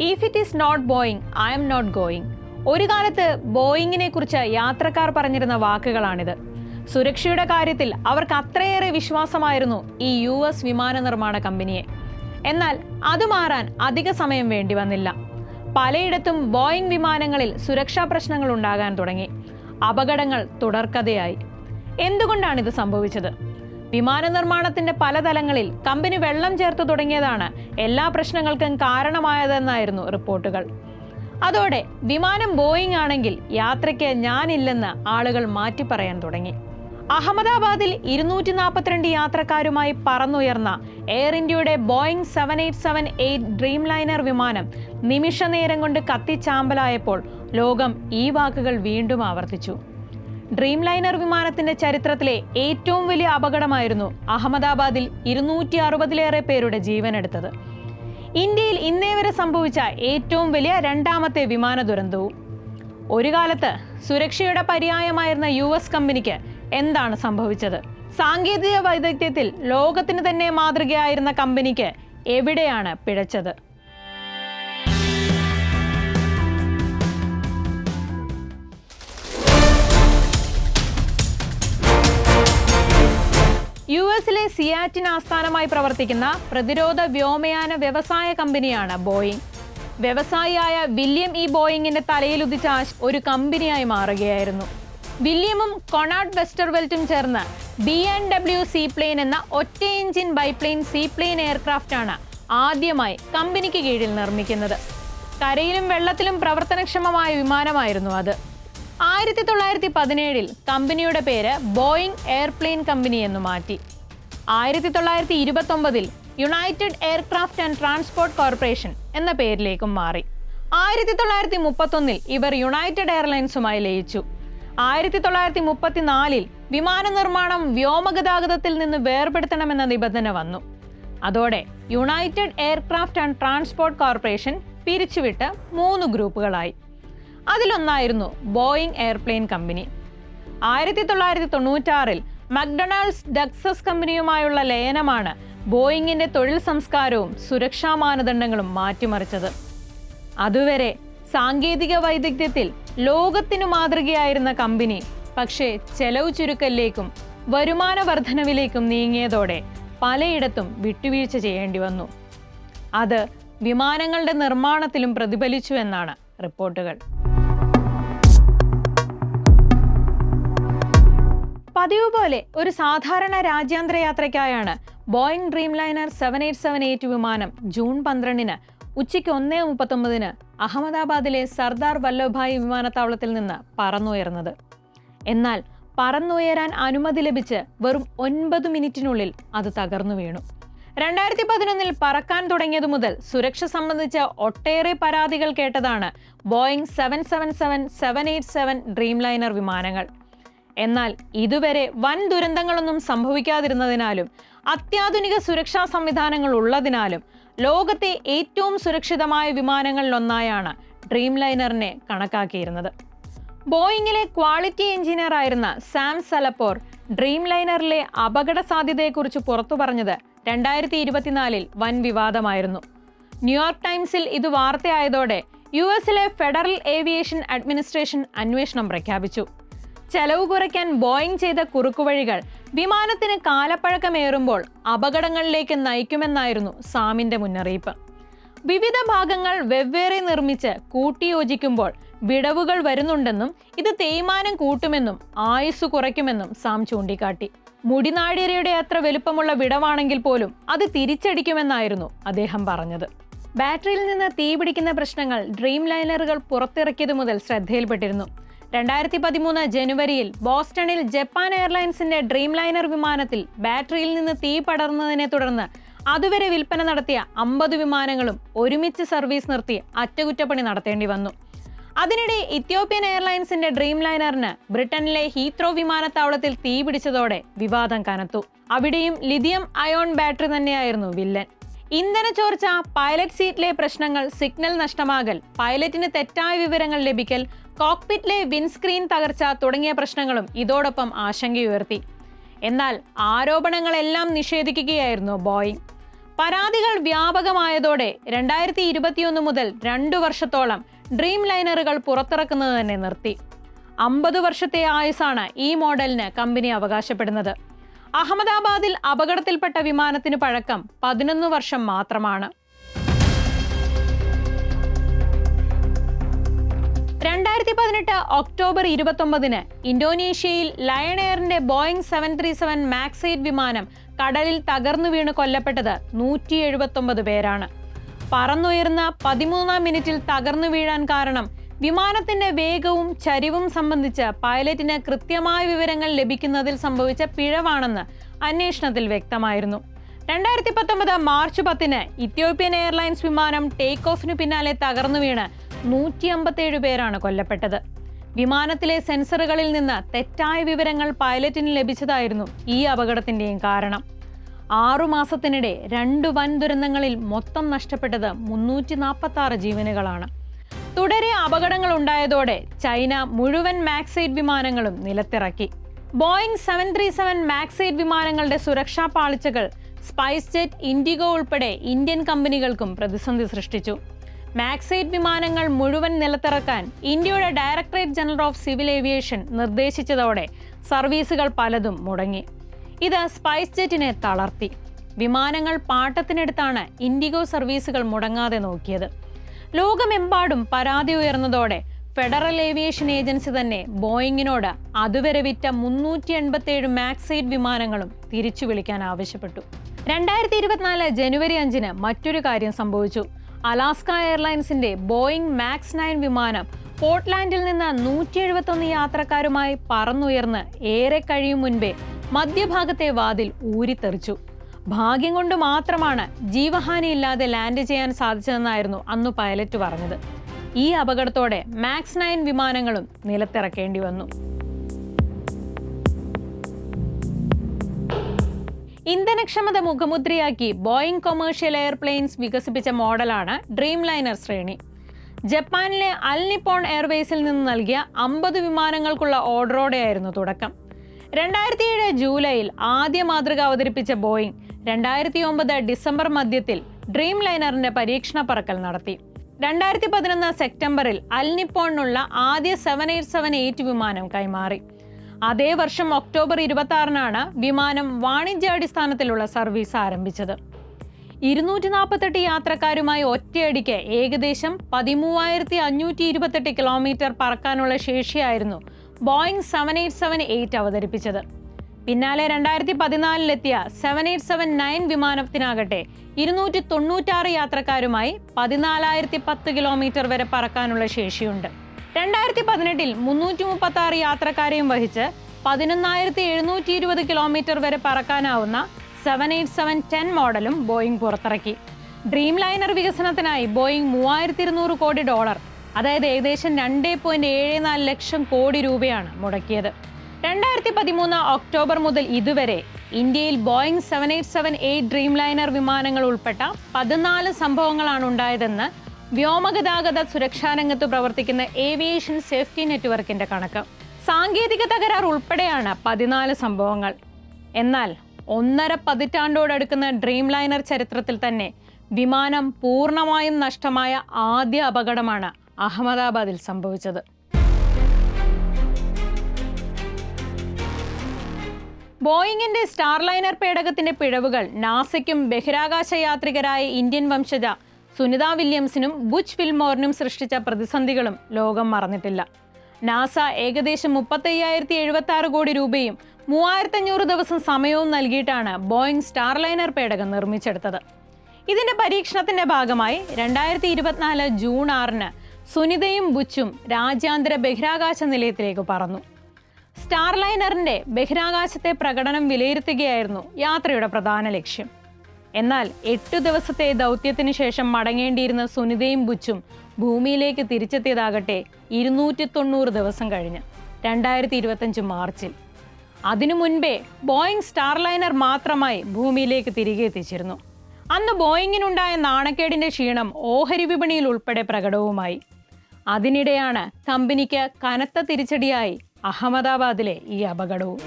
If it is not Boeing I'm not going ഒരു കാലത്ത് ബോയിങ്ങിനെ കുറിച്ച് യാത്രക്കാർ പറഞ്ഞിരുന്ന വാക്കുകളാണിത്. സുരക്ഷയുടെ കാര്യത്തിൽ അവർക്ക് അത്രയേറെ വിശ്വാസമായിരുന്നു ഈ യു എസ് വിമാന നിർമ്മാണ കമ്പനിയെ. എന്നാൽ അത് മാറാൻ അധിക സമയം വേണ്ടി വന്നില്ല. പലയിടത്തും ബോയിങ് വിമാനങ്ങളിൽ സുരക്ഷാ പ്രശ്നങ്ങൾ ഉണ്ടാകാൻ തുടങ്ങി. അപകടങ്ങൾ തുടർക്കഥയായി. എന്തുകൊണ്ടാണ് ഇത് സംഭവിച്ചത്? വിമാന നിർമ്മാണത്തിന്റെ പല തലങ്ങളിൽ കമ്പനി വെള്ളം ചേർത്ത് തുടങ്ങിയതാണ് എല്ലാ പ്രശ്നങ്ങൾക്കും കാരണമായതെന്നായിരുന്നു റിപ്പോർട്ടുകൾ. അതോടെ വിമാനം ബോയിങ് ആണെങ്കിൽ യാത്രയ്ക്ക് ഞാനില്ലെന്ന് ആളുകൾ മാറ്റി പറയാൻ തുടങ്ങി. അഹമ്മദാബാദിൽ ഇരുന്നൂറ്റി നാൽപ്പത്തിരണ്ട് യാത്രക്കാരുമായി പറന്നുയർന്ന എയർ ഇന്ത്യയുടെ Boeing seven eight seven eight Dreamliner വിമാനം നിമിഷ നേരം കൊണ്ട് കത്തിച്ചാമ്പലായപ്പോൾ ലോകം ഈ വാക്കുകൾ വീണ്ടും ആവർത്തിച്ചു. ഡ്രീം ലൈനർ വിമാനത്തിന്റെ ചരിത്രത്തിലെ ഏറ്റവും വലിയ അപകടമായിരുന്നു അഹമ്മദാബാദിൽ ഇരുന്നൂറ്റി അറുപതിലേറെ പേരുടെ ജീവനെടുത്തത്. ഇന്ത്യയിൽ ഇന്നേ വരെ സംഭവിച്ച ഏറ്റവും വലിയ രണ്ടാമത്തെ വിമാന ദുരന്തവും. ഒരു കാലത്ത് സുരക്ഷയുടെ പര്യായമായിരുന്ന യു എസ് കമ്പനിക്ക് എന്താണ് സംഭവിച്ചത്? സാങ്കേതിക വൈദഗ്ധ്യത്തിൽ ലോകത്തിന് തന്നെ മാതൃകയായിരുന്ന കമ്പനിക്ക് എവിടെയാണ് പിഴച്ചത്? എസിലെ ആസ്ഥാനമായി പ്രവർത്തിക്കുന്ന പ്രതിരോധ വ്യോമയാന വ്യവസായ കമ്പനിയാണ് ബോയിങ്. വ്യവസായിയായ വില്യം ഇ ബോയിങ്ങിന്റെ തലയിലുദിച്ച ഒരു കമ്പനിയായി മാറുകയായിരുന്നു. വില്യമും കൊണാട്ട് വെസ്റ്റർവെൽറ്റും ചേർന്ന് ബി എൻ ഡബ്ല്യു സീപ്ലെയിൻ എന്ന ഒറ്റ എഞ്ചിൻ ബൈപ്ലെയിൻ സീപ്ലെയിൻ എയർക്രാഫ്റ്റ് ആണ് ആദ്യമായി കമ്പനിക്ക് കീഴിൽ നിർമ്മിക്കുന്നത്. കരയിലും വെള്ളത്തിലും പ്രവർത്തനക്ഷമമായ വിമാനമായിരുന്നു അത്. ആയിരത്തി തൊള്ളായിരത്തി പതിനേഴിൽ കമ്പനിയുടെ പേര് ബോയിങ് എയർപ്ലെയിൻ കമ്പനി എന്ന് മാറ്റി. ആയിരത്തി തൊള്ളായിരത്തി ഇരുപത്തൊമ്പതിൽ United Aircraft and Transport Corporation എന്ന പേരിലേക്കും മാറി. ആയിരത്തി തൊള്ളായിരത്തി മുപ്പത്തൊന്നിൽ ഇവർ യുണൈറ്റഡ് എയർലൈൻസുമായി ലയിച്ചു. ആയിരത്തി തൊള്ളായിരത്തി മുപ്പത്തിനാലിൽ വിമാന നിർമ്മാണം വ്യോമഗതാഗതത്തിൽ നിന്ന് വേർപെടുത്തണമെന്ന നിബന്ധന വന്നു. അതോടെ United Aircraft and Transport Corporation പിരിച്ചുവിട്ട് മൂന്ന് ഗ്രൂപ്പുകളായി. അതിലൊന്നായിരുന്നു ബോയിങ് എയർപ്ലെയിൻ കമ്പനി ആയിരത്തി തൊള്ളായിരത്തി തൊണ്ണൂറ്റാറിൽ മക്ഡൊണാൾഡ്സ് ഡക്സസ് കമ്പനിയുമായുള്ള ലയനമാണ് ബോയിങ്ങിന്റെ തൊഴിൽ സംസ്കാരവും സുരക്ഷാ മാനദണ്ഡങ്ങളും മാറ്റിമറിച്ചത്. അതുവരെ സാങ്കേതിക വൈദഗ്ധ്യത്തിൽ ലോകത്തിനു മാതൃകയായിരുന്ന കമ്പനി പക്ഷേ ചെലവ് ചുരുക്കലിലേക്കും വരുമാന വർധനവിലേക്കും നീങ്ങിയതോടെ പലയിടത്തും വിട്ടുവീഴ്ച ചെയ്യേണ്ടി വന്നു. അത് വിമാനങ്ങളുടെ നിർമ്മാണത്തിലും പ്രതിഫലിച്ചു എന്നാണ് റിപ്പോർട്ടുകൾ. പതിവ് പോലെ ഒരു സാധാരണ രാജ്യാന്തര യാത്രയ്ക്കായാണ് Boeing Dreamliner seven eight seven eight വിമാനം ജൂൺ പന്ത്രണ്ടിന് ഉച്ചയ്ക്ക് ഒന്നേ മുപ്പത്തൊമ്പതിന് അഹമ്മദാബാദിലെ സർദാർ വല്ലഭായ് വിമാനത്താവളത്തിൽ നിന്ന് പറന്നുയർന്നത്. എന്നാൽ പറന്നുയരാൻ അനുമതി ലഭിച്ച് വെറും ഒൻപത് മിനിറ്റിനുള്ളിൽ അത് തകർന്നു വീണു. രണ്ടായിരത്തി പതിനൊന്നിൽ പറക്കാൻ തുടങ്ങിയതു മുതൽ സുരക്ഷ സംബന്ധിച്ച ഒട്ടേറെ പരാതികൾ കേട്ടതാണ് Boeing seven seven seven seven eight seven Dreamliner വിമാനങ്ങൾ. എന്നാൽ ഇതുവരെ വൻ ദുരന്തങ്ങളൊന്നും സംഭവിക്കാതിരുന്നതിനാലും അത്യാധുനിക സുരക്ഷാ സംവിധാനങ്ങൾ ഉള്ളതിനാലും ലോകത്തെ ഏറ്റവും സുരക്ഷിതമായ വിമാനങ്ങളിലൊന്നായാണ് ഡ്രീം ലൈനറിനെ കണക്കാക്കിയിരുന്നത്. ബോയിങ്ങിലെ ക്വാളിറ്റി എഞ്ചിനീയർ ആയിരുന്ന സാം സലപ്പോർ ഡ്രീം ലൈനറിലെ അപകട സാധ്യതയെക്കുറിച്ച് പുറത്തു പറഞ്ഞത് രണ്ടായിരത്തി ഇരുപത്തിനാലിൽ വൻ വിവാദമായിരുന്നു. ന്യൂയോർക്ക് ടൈംസിൽ ഇത് വാർത്തയായതോടെ യു എസിലെ ഫെഡറൽ ഏവിയേഷൻ അഡ്മിനിസ്ട്രേഷൻ അന്വേഷണം പ്രഖ്യാപിച്ചു. ചെലവ് കുറയ്ക്കാൻ ബോയിങ് ചെയ്ത കുറുക്കുവഴികൾ വിമാനത്തിന് കാലപ്പഴക്കമേറുമ്പോൾ അപകടങ്ങളിലേക്ക് നയിക്കുമെന്നായിരുന്നു സാമിന്റെ മുന്നറിയിപ്പ്. വിവിധ ഭാഗങ്ങൾ വെവ്വേറെ നിർമ്മിച്ച് കൂട്ടിയോജിക്കുമ്പോൾ വിടവുകൾ വരുന്നുണ്ടെന്നും ഇത് തേയ്മാനം കൂട്ടുമെന്നും ആയുസ് കുറയ്ക്കുമെന്നും സാം ചൂണ്ടിക്കാട്ടി. മുടിനാടിയരയുടെ അത്ര വലുപ്പമുള്ള വിടവാണെങ്കിൽ പോലും അത് തിരിച്ചടിക്കുമെന്നായിരുന്നു അദ്ദേഹം പറഞ്ഞത്. ബാറ്ററിയിൽ നിന്ന് തീപിടിക്കുന്ന പ്രശ്നങ്ങൾ ഡ്രീം ലൈനറുകൾ പുറത്തിറക്കിയതു മുതൽ ശ്രദ്ധയിൽപ്പെട്ടിരുന്നു. രണ്ടായിരത്തി പതിമൂന്ന് ജനുവരിയിൽ ബോസ്റ്റണിൽ ജപ്പാൻ എയർലൈൻസിന്റെ ഡ്രീം ലൈനർ വിമാനത്തിൽ ബാറ്ററിയിൽ നിന്ന് തീ പടർന്നതിനെ തുടർന്ന് അതുവരെ വിൽപ്പന നടത്തിയ അമ്പത് വിമാനങ്ങളും ഒരുമിച്ച് സർവീസ് നിർത്തി അറ്റകുറ്റപ്പണി നടത്തേണ്ടി വന്നു. അതിനിടെ ഇത്യോപ്യൻ എയർലൈൻസിന്റെ ഡ്രീം ലൈനറിന് ബ്രിട്ടനിലെ ഹീത്രോ വിമാനത്താവളത്തിൽ തീ പിടിച്ചതോടെ വിവാദം കനത്തു. അവിടെയും ലിഥിയം അയോൺ ബാറ്ററി തന്നെയായിരുന്നു വില്ലൻ. ഇന്ധന ചോർച്ച പൈലറ്റ് സീറ്റിലെ പ്രശ്നങ്ങൾ സിഗ്നൽ നഷ്ടമാകൽ പൈലറ്റിന് തെറ്റായ വിവരങ്ങൾ ലഭിക്കൽ കോക്പിറ്റിലെ വിൻസ്ക്രീൻ തകർച്ച തുടങ്ങിയ പ്രശ്നങ്ങളും ഇതോടൊപ്പം ആശങ്കയുയർത്തി. എന്നാൽ ആരോപണങ്ങളെല്ലാം നിഷേധിക്കുകയായിരുന്നു ബോയിങ്. പരാതികൾ വ്യാപകമായതോടെ രണ്ടായിരത്തി ഇരുപത്തിയൊന്ന് മുതൽ രണ്ടു വർഷത്തോളം ഡ്രീം ലൈനറുകൾ പുറത്തിറക്കുന്നത് തന്നെ നിർത്തി. അമ്പത് വർഷത്തെ ആയുസാണ് ഈ മോഡലിന് കമ്പനി അവകാശപ്പെടുന്നത്. അഹമ്മദാബാദിൽ അപകടത്തിൽപ്പെട്ട വിമാനത്തിന് പഴക്കം പതിനൊന്ന് വർഷം മാത്രമാണ്. രണ്ടായിരത്തി പതിനെട്ട് ഒക്ടോബർ ഇരുപത്തൊമ്പതിന് ഇന്തോനേഷ്യയിൽ Lion എയറിന്റെ Boeing seven three seven max eight വിമാനം കടലിൽ തകർന്നു വീണ് കൊല്ലപ്പെട്ടത് നൂറ്റി എഴുപത്തൊമ്പത് പേരാണ്. പറന്നുയർന്ന പതിമൂന്നാം മിനിറ്റിൽ തകർന്നു വീഴാൻ കാരണം വിമാനത്തിന്റെ വേഗവും ചരിവും സംബന്ധിച്ച് പൈലറ്റിന് കൃത്യമായ വിവരങ്ങൾ ലഭിക്കുന്നതിൽ സംഭവിച്ച പിഴവാണെന്ന് അന്വേഷണത്തിൽ വ്യക്തമായിരുന്നു. രണ്ടായിരത്തി പത്തൊമ്പത് മാർച്ച് പത്തിന് ഇത്യോപ്യൻ എയർലൈൻസ് വിമാനം ടേക്ക് ഓഫിന് പിന്നാലെ തകർന്നു വീണ് നൂറ്റി അമ്പത്തേഴ് പേരാണ് കൊല്ലപ്പെട്ടത്. വിമാനത്തിലെ സെൻസറുകളിൽ നിന്ന് തെറ്റായ വിവരങ്ങൾ പൈലറ്റിന് ലഭിച്ചതായിരുന്നു ഈ അപകടത്തിന്റെയും കാരണം. ആറുമാസത്തിനിടെ രണ്ട് വൻ ദുരന്തങ്ങളിൽ മൊത്തം നഷ്ടപ്പെട്ടത് മുന്നൂറ്റി നാൽപ്പത്തി ആറ് ജീവനുകളാണ്. തുടരെ അപകടങ്ങൾ ഉണ്ടായതോടെ ചൈന മുഴുവൻ മാക്സൈറ്റ് വിമാനങ്ങളും നിലത്തിറക്കി. Boeing seven three seven max eight വിമാനങ്ങളുടെ സുരക്ഷാ പാളിച്ചകൾ സ്പൈസ് ജെറ്റ് ഇൻഡിഗോ ഉൾപ്പെടെ ഇന്ത്യൻ കമ്പനികൾക്കും പ്രതിസന്ധി സൃഷ്ടിച്ചു. മാക്സൈറ്റ് വിമാനങ്ങൾ മുഴുവൻ നിലത്തിറക്കാൻ ഇന്ത്യയുടെ Directorate General of Civil Aviation നിർദ്ദേശിച്ചതോടെ സർവീസുകൾ പലതും മുടങ്ങി. ഇത് സ്പൈസ് ജെറ്റിനെ തളർത്തി. വിമാനങ്ങൾ പാട്ടത്തിനെടുത്താണ് ഇൻഡിഗോ സർവീസുകൾ മുടങ്ങാതെ നോക്കിയത്. ലോകമെമ്പാടും പരാതി ഉയർന്നതോടെ ഫെഡറൽ ഏവിയേഷൻ ഏജൻസി തന്നെ ബോയിങ്ങിനോട് അതുവരെ വിറ്റ മുന്നൂറ്റി എൺപത്തിയേഴ് മാക്സൈറ്റ് വിമാനങ്ങളും തിരിച്ചു വിളിക്കാൻ ആവശ്യപ്പെട്ടു. രണ്ടായിരത്തി ഇരുപത്തിനാല് ജനുവരി അഞ്ചിന് മറ്റൊരു കാര്യം സംഭവിച്ചു. അലാസ്ക എയർലൈൻസിന്റെ ബോയിങ് മാക്സ് നയൻ വിമാനം പോർട്ട്ലാൻഡിൽ നിന്ന് നൂറ്റി എഴുപത്തൊന്ന് യാത്രക്കാരുമായി പറന്നുയർന്ന് ഏറെ കഴിയും മുൻപേ മധ്യഭാഗത്തെ വാതിൽ ഊരിത്തെറിച്ചു. ഭാഗ്യം കൊണ്ട് മാത്രമാണ് ജീവഹാനിയില്ലാതെ ലാൻഡ് ചെയ്യാൻ സാധിച്ചതെന്നായിരുന്നു അന്ന് പൈലറ്റ് പറഞ്ഞത്. ഈ അപകടത്തോടെ മാക്സ് നയൻ വിമാനങ്ങളും നിലത്തിറക്കേണ്ടി വന്നു. ഇന്ധനക്ഷമത മുഖമുദ്രയാക്കി ബോയിങ് കൊമേഴ്ഷ്യൽ എയർപ്ലെയിൻസ് വികസിപ്പിച്ച മോഡലാണ് ഡ്രീം ലൈനർ ശ്രേണി. ജപ്പാനിലെ അൽ നിപ്പോൺ എയർവേസിൽ നിന്ന് നൽകിയ അമ്പത് വിമാനങ്ങൾക്കുള്ള ഓർഡറോടെയായിരുന്നു തുടക്കം. രണ്ടായിരത്തി ഏഴ് ജൂലൈയിൽ ആദ്യ മാതൃക അവതരിപ്പിച്ച ബോയിങ് രണ്ടായിരത്തി ഒമ്പത് ഡിസംബർ മധ്യത്തിൽ ഡ്രീം ലൈനറിന്റെ പരീക്ഷണ പറക്കൽ നടത്തി. രണ്ടായിരത്തി പതിനൊന്ന് സെപ്റ്റംബറിൽ അൽ നിപ്പോണിനുള്ള ആദ്യ സെവൻ എയ്റ്റ് സെവൻ എയ്റ്റ് വിമാനം കൈമാറി. അതേ വർഷം ഒക്ടോബർ ഇരുപത്തി ആറിനാണ് വിമാനം വാണിജ്യാടിസ്ഥാനത്തിലുള്ള സർവീസ് ആരംഭിച്ചത്. ഇരുന്നൂറ്റി നാൽപ്പത്തെട്ട് യാത്രക്കാരുമായി ഒറ്റയടിക്ക് ഏകദേശം പതിമൂവായിരത്തി അഞ്ഞൂറ്റി ഇരുപത്തെട്ട് കിലോമീറ്റർ പറക്കാനുള്ള ശേഷിയായിരുന്നു Boeing seven eight seven eight അവതരിപ്പിച്ചത്. പിന്നാലെ രണ്ടായിരത്തി പതിനാലിലെത്തിയ സെവൻ എയ്റ്റ് സെവൻ നയൻ വിമാനത്തിനാകട്ടെ ഇരുന്നൂറ്റി തൊണ്ണൂറ്റാറ് യാത്രക്കാരുമായി പതിനാലായിരത്തി പത്ത് കിലോമീറ്റർ വരെ പറക്കാനുള്ള ശേഷിയുണ്ട്. രണ്ടായിരത്തി പതിനെട്ടിൽ മുന്നൂറ്റി മുപ്പത്തി ആറ് യാത്രക്കാരെയും വഹിച്ച് പതിനൊന്നായിരത്തി എഴുന്നൂറ്റി ഇരുപത് കിലോമീറ്റർ വരെ പറക്കാനാവുന്ന സെവൻ എയ്റ്റ് സെവൻ ടെൻ മോഡലും ബോയിങ് പുറത്തിറക്കി. ഡ്രീം ലൈനർ വികസനത്തിനായി ബോയിങ് മൂവായിരത്തി ഇരുന്നൂറ് കോടി ഡോളർ അതായത് ഏകദേശം രണ്ട് പോയിന്റ് ഏഴ് നാല് ലക്ഷം കോടി രൂപയാണ് മുടക്കിയത്. രണ്ടായിരത്തി പതിമൂന്ന് ഒക്ടോബർ മുതൽ ഇതുവരെ ഇന്ത്യയിൽ Boeing seven eight seven eight Dreamliner വിമാനങ്ങൾ ഉൾപ്പെട്ട പതിനാല് സംഭവങ്ങളാണ് ഉണ്ടായതെന്ന് വ്യോമഗതാഗത സുരക്ഷാ രംഗത്ത് പ്രവർത്തിക്കുന്ന ഏവിയേഷൻ സേഫ്റ്റി നെറ്റ്വർക്കിന്റെ കണക്ക്. സാങ്കേതിക തകരാർ ഉൾപ്പെടെയാണ് പതിനാല് സംഭവങ്ങൾ. എന്നാൽ ഒന്നര പതിറ്റാണ്ടോടടുക്കുന്ന ഡ്രീം ലൈനർ ചരിത്രത്തിൽ തന്നെ വിമാനം പൂർണമായും നഷ്ടമായ ആദ്യ അപകടമാണ് അഹമ്മദാബാദിൽ സംഭവിച്ചത്. ബോയിങ്ങിന്റെ സ്റ്റാർലൈനർ പേടകത്തിന്റെ പിഴവുകൾ നാസയ്ക്കും ബഹിരാകാശ യാത്രികരായ ഇന്ത്യൻ വംശജ സുനിത വില്യംസിനും ബുച്ച് ഫിൽമോറിനും സൃഷ്ടിച്ച പ്രതിസന്ധികളും ലോകം മറന്നിട്ടില്ല. നാസ ഏകദേശം മുപ്പത്തയ്യായിരത്തി എഴുപത്തി ആറ് കോടി രൂപയും മൂവായിരത്തഞ്ഞൂറ് ദിവസം സമയവും നൽകിയിട്ടാണ് ബോയിങ് സ്റ്റാർലൈനർ പേടകം നിർമ്മിച്ചെടുത്തത്. ഇതിന്റെ പരീക്ഷണത്തിന്റെ ഭാഗമായി രണ്ടായിരത്തി ഇരുപത്തിനാല് ജൂൺ ആറിന് സുനിതയും ബുച്ചും രാജ്യാന്തര ബഹിരാകാശ നിലയത്തിലേക്ക് പറന്നു. സ്റ്റാർലൈനറിന്റെ ബഹിരാകാശത്തെ പ്രകടനം വിലയിരുത്തുകയായിരുന്നു യാത്രയുടെ പ്രധാന ലക്ഷ്യം. എന്നാൽ എട്ടു ദിവസത്തെ ദൗത്യത്തിന് ശേഷം മടങ്ങേണ്ടിയിരുന്ന സുനിതയും ബുച്ചും ഭൂമിയിലേക്ക് തിരിച്ചെത്തിയതാകട്ടെ ഇരുന്നൂറ്റി തൊണ്ണൂറ് ദിവസം കഴിഞ്ഞ് രണ്ടായിരത്തി ഇരുപത്തഞ്ച് മാർച്ചിൽ. അതിനു മുൻപേ ബോയിങ് സ്റ്റാർലൈനർ മാത്രമായി ഭൂമിയിലേക്ക് തിരികെ എത്തിച്ചിരുന്നു. അന്ന് ബോയിങ്ങിനുണ്ടായ നാണക്കേടിന്റെ ക്ഷീണം ഓഹരി വിപണിയിൽ ഉൾപ്പെടെ പ്രകടവുമായി. അതിനിടെയാണ് കമ്പനിക്ക് കനത്ത തിരിച്ചടിയായി അഹമ്മദാബാദിലെ ഈ അപകടവും.